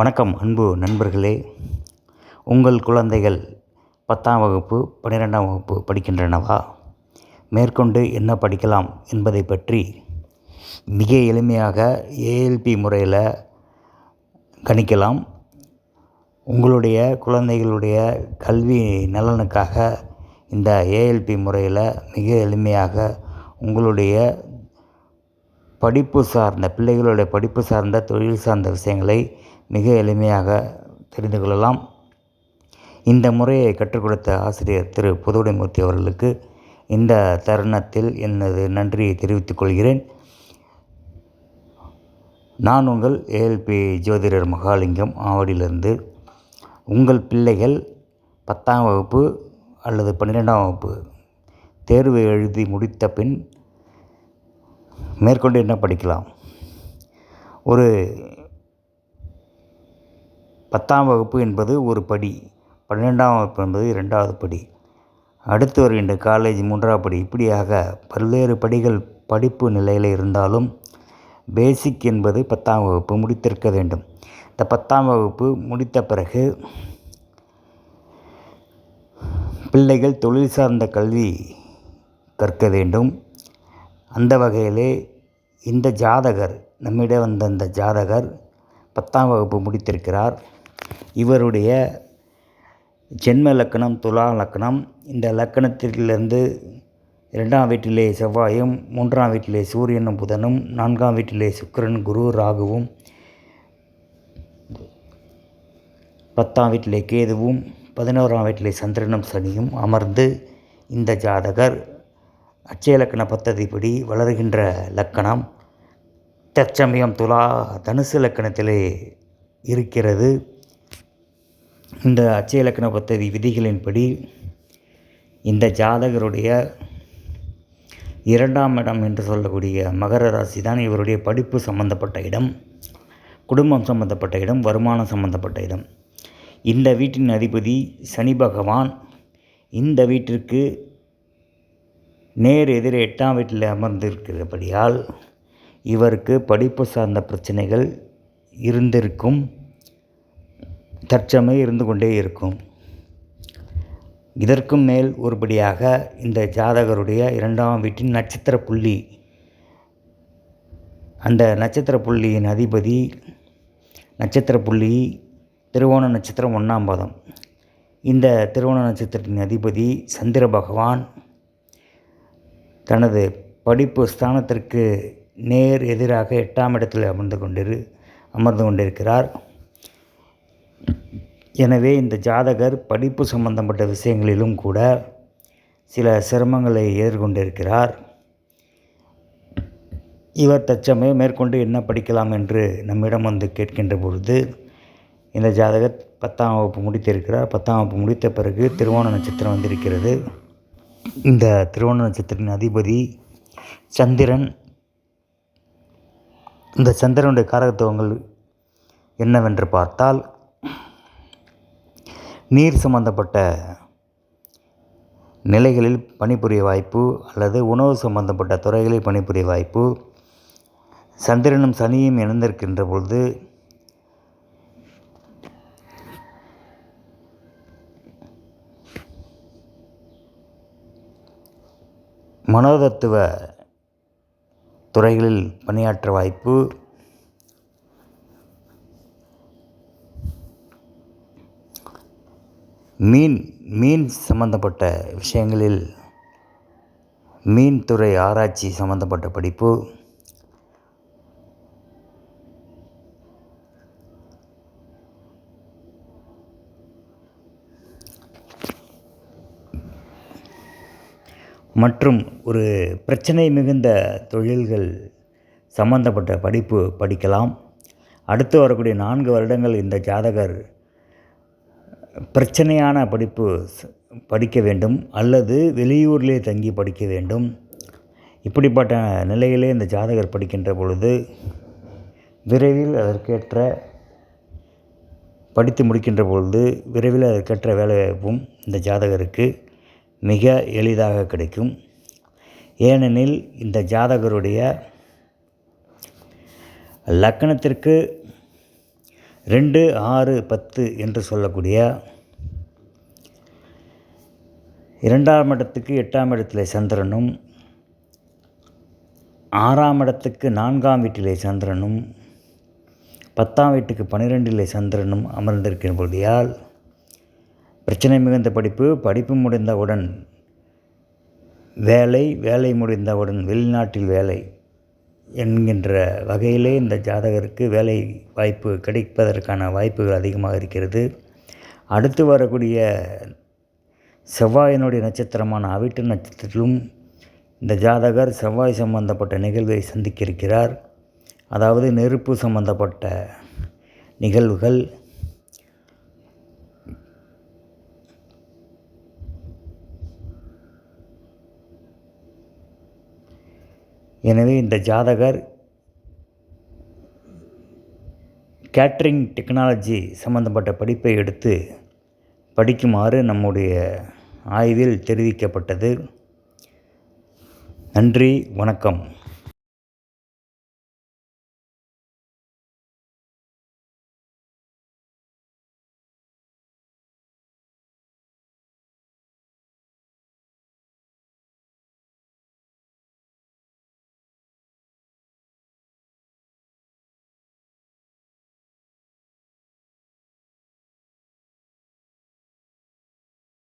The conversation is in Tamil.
வணக்கம் அன்பு நண்பர்களே. உங்கள் குழந்தைகள் பத்தாம் வகுப்பு பன்னிரெண்டாம் வகுப்பு படிக்கின்றனவா? மேற்கொண்டு என்ன படிக்கலாம் என்பதை பற்றி மிக எளிமையாக ஏஎல்பி முறையில் கணிக்கலாம். உங்களுடைய குழந்தைகளுடைய கல்வி நலனுக்காக இந்த ஏஎல்பி முறையில் மிக எளிமையாக உங்களுடைய படிப்பு சார்ந்த பிள்ளைகளுடைய படிப்பு சார்ந்த தொழில் சார்ந்த விஷயங்களை மிக எளிமையாக தெரிந்து கொள்ளலாம். இந்த முறையை கற்றுக் கொடுத்த ஆசிரியர் திரு புதுவுடைமூர்த்தி அவர்களுக்கு இந்த தருணத்தில் எனது நன்றியை தெரிவித்துக் கொள்கிறேன். நான் உங்கள் ஏஎல்பி ஜோதிடர் மகாலிங்கம் ஆவடியிலிருந்து உங்கள் பிள்ளைகள் பத்தாம் வகுப்பு அல்லது பன்னிரெண்டாம் வகுப்பு தேர்வு எழுதி முடித்த பின் மேற்கொண்டு என்ன படிக்கலாம்? ஒரு பத்தாம் வகுப்பு என்பது ஒரு படி பன்னிரெண்டாம் வகுப்பு என்பது இரண்டாவது படி. அடுத்து வருகின்ற காலேஜ் மூன்றாவது படி. இப்படியாக பல்வேறு படிகள் படிப்பு நிலையில் இருந்தாலும் பேசிக் என்பது பத்தாம் வகுப்பு முடித்திருக்க வேண்டும். இந்த பத்தாம் வகுப்பு முடித்த பிறகு பிள்ளைகள் தொழில் சார்ந்த கல்வி கற்க வேண்டும். அந்த வகையிலே இந்த ஜாதகர் நம்மிடம் வந்த இந்த ஜாதகர் பத்தாம் வகுப்பு முடித்திருக்கிறார். இவருடைய ஜென்ம லக்கணம் துலா லக்கணம் இந்த லக்கணத்திலிருந்து இரண்டாம் வீட்டிலே செவ்வாயும் மூன்றாம் வீட்டிலே சூரியனும் புதனும் நான்காம் வீட்டிலே சுக்கரன் குரு ராகுவும் பத்தாம் வீட்டிலே கேதுவும் பதினோராம் வீட்டிலே சந்திரனும் சனியும் அமர்ந்து இந்த ஜாதகர் அச்சய லக்கண பத்ததிப்படி வளர்கின்ற லக்கணம். தற்சமயம் துலா தனுசு லக்கணத்திலே இருக்கிறது. இந்த அச்சய இலக்கண பத்ததி விதிகளின்படி இந்த ஜாதகருடைய இரண்டாம் இடம் என்று சொல்லக்கூடிய மகர ராசி தான் இவருடைய படிப்பு சம்பந்தப்பட்ட இடம் குடும்பம் சம்பந்தப்பட்ட இடம் வருமானம் சம்பந்தப்பட்ட இடம். இந்த வீட்டின் அதிபதி சனி பகவான். இந்த வீட்டிற்கு நேர் எதிரே எட்டாம் வீட்டில் அமர்ந்திருக்கிறபடியால் இவருக்கு படிப்பு சார்ந்த பிரச்சனைகள் இருந்திருக்கும். தற்சமயம் இருந்து கொண்டே இருக்கும். இதற்கும் மேல் ஒருபடியாக இந்த ஜாதகருடைய இரண்டாம் வீட்டின் நட்சத்திர புள்ளி. அந்த நட்சத்திர புள்ளியின் அதிபதி நட்சத்திர புள்ளி திருவோண நட்சத்திரம் ஒன்றாம் பாதம். இந்த திருவோண நட்சத்திரத்தின் அதிபதி சந்திர பகவான் தனது படிப்பு ஸ்தானத்திற்கு நேர் எதிராக எட்டாம் இடத்தில் அமர்ந்து கொண்டிரு அமர்ந்து கொண்டிருக்கிறார். எனவே இந்த ஜாதகர் படிப்பு சம்பந்தப்பட்ட விஷயங்களிலும் கூட சில சிரமங்களை எதிர்கொண்டிருக்கிறார். இவர் தற்சமயம் மேற்கொண்டு என்ன படிக்கலாம் என்று நம்மிடம் வந்து கேட்கின்ற பொழுது இந்த ஜாதகர் பத்தாம் வகுப்பு முடித்திருக்கிறார். பத்தாம் வகுப்பு முடித்த பிறகு திருவோண நட்சத்திரம் வந்திருக்கிறது. இந்த திருவோண நட்சத்திரத்தின் அதிபதி சந்திரன். இந்த சந்திரனுடைய காரகத்துவங்கள் என்னவென்று பார்த்தால் நீர் சம்பந்தப்பட்ட நிலைகளில் பணிபுரிய வாய்ப்பு அல்லது உணவு சம்பந்தப்பட்ட துறைகளில் பணிபுரிய வாய்ப்பு. சந்திரனும் சனியும் இணைந்திருக்கின்ற பொழுது மனோதத்துவ துறைகளில் பணியாற்ற வாய்ப்பு. மீன் மீன் சம்பந்தப்பட்ட விஷயங்களில் மீன் துறை ஆராய்ச்சி சம்பந்தப்பட்ட படிப்பு மற்றும் ஒரு பிரச்சனை மிகுந்த தொழில்கள் சம்பந்தப்பட்ட படிப்பு படிக்கலாம். அடுத்து வரக்கூடிய நான்கு வருடங்கள் இந்த ஜாதகர் பிரச்சனையான படிப்பு படிக்க வேண்டும் அல்லது வெளியூரிலே தங்கி படிக்க வேண்டும். இப்படிப்பட்ட நிலையிலே இந்த ஜாதகர் படிக்கின்ற பொழுது விரைவில் அதற்கேற்ற படித்து முடிக்கின்ற பொழுது விரைவில் அதற்கேற்ற வேலைவாய்ப்பும் இந்த ஜாதகருக்கு மிக எளிதாக கிடைக்கும். ஏனெனில் இந்த ஜாதகருடைய லக்கணத்திற்கு ரெண்டு ஆறு பத்து என்று சொல்லக்கூடிய இரண்டாம் இடத்துக்கு எட்டாம் இடத்திலே சந்திரனும் ஆறாம் இடத்துக்கு நான்காம் வீட்டிலே சந்திரனும் பத்தாம் வீட்டுக்கு பன்னிரெண்டிலே சந்திரனும் அமர்ந்திருக்கிறபடியால் பிரச்சனை மிகுந்த படிப்பு படிப்பு முடிந்தவுடன் வேலை வேலை முடிந்தவுடன் வெளிநாட்டில் வேலை என்கின்ற வகையிலே இந்த ஜாதகருக்கு வேலை வாய்ப்பு கிடைப்பதற்கான வாய்ப்புகள் அதிகமாக இருக்கிறது. அடுத்து வரக்கூடிய செவ்வாயினுடைய நட்சத்திரமான அவிட்டு நட்சத்திரத்திலும் இந்த ஜாதகர் செவ்வாய் சம்பந்தப்பட்ட நிகழ்வை சந்திக்க இருக்கிறார். அதாவது நெருப்பு சம்பந்தப்பட்ட நிகழ்வுகள் எனவே இந்த ஜாதகர் கேட்ரிங் டெக்னாலஜி சம்பந்தப்பட்ட படிப்பை எடுத்து படிக்குமாறு நம்முடைய ஆய்வில் தெரிவிக்கப்பட்டது. நன்றி வணக்கம்.